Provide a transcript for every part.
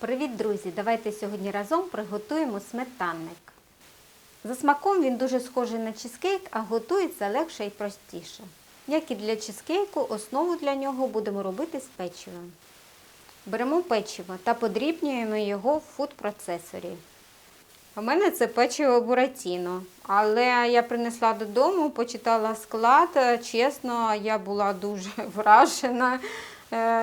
Привіт, друзі! Давайте сьогодні разом приготуємо сметанник. За смаком він дуже схожий на чизкейк, а готується легше і простіше. Як і для чизкейку, основу для нього будемо робити з печивом. Беремо печиво та подрібнюємо його в фуд-процесорі. У мене це печиво буратіно, але я принесла додому, почитала склад. Чесно, я була дуже вражена е,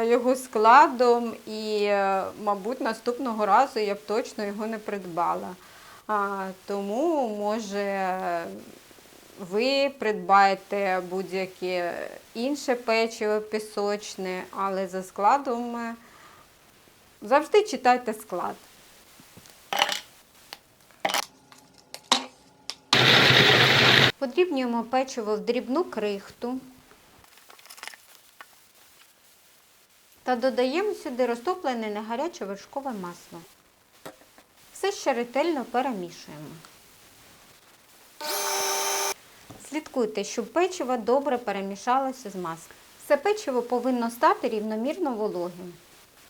його складом і, е, мабуть, наступного разу я б точно його не придбала. Тому, може, ви придбаєте будь-яке інше печиво пісочне, але за складом е, завжди читайте склад. Подрібнюємо печиво в дрібну крихту та додаємо сюди розтоплене негаряче вершкове масло. Все ще ретельно перемішуємо. Слідкуйте, щоб печиво добре перемішалося з маслом. Все печиво повинно стати рівномірно вологим.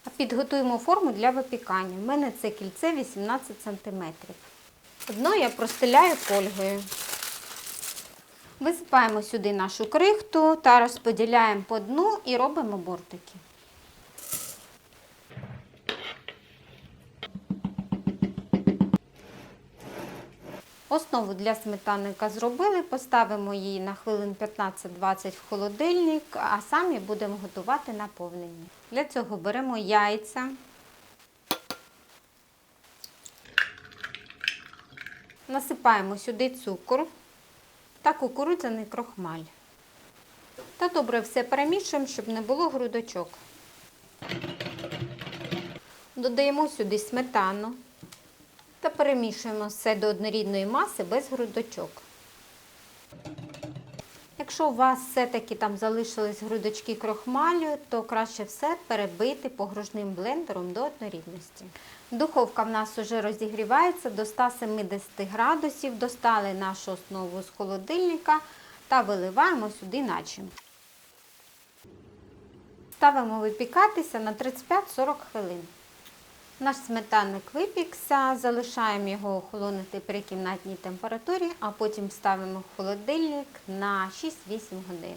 А підготуємо форму для випікання. У мене це кільце 18 см. Дно я простеляю фольгою. Висипаємо сюди нашу крихту та розподіляємо по дну і робимо бортики. Основу для сметанника зробили, поставимо її на хвилин 15-20 в холодильник, а самі будемо готувати наповнення. Для цього беремо яйця, насипаємо сюди цукор та кукурудзяний крохмаль. Та добре все перемішуємо, щоб не було грудочок. Додаємо сюди сметану та перемішуємо все до однорідної маси без грудочок. Якщо у вас все-таки там залишились грудочки крохмалю, то краще все перебити погружним блендером до однорідності. Духовка в нас вже розігрівається до 170 градусів. Достали нашу основу з холодильника та виливаємо сюди начинку. Ставимо випікатися на 35-40 хвилин. Наш сметанник випікся, залишаємо його охолонити при кімнатній температурі, а потім ставимо в холодильник на 6-8 годин.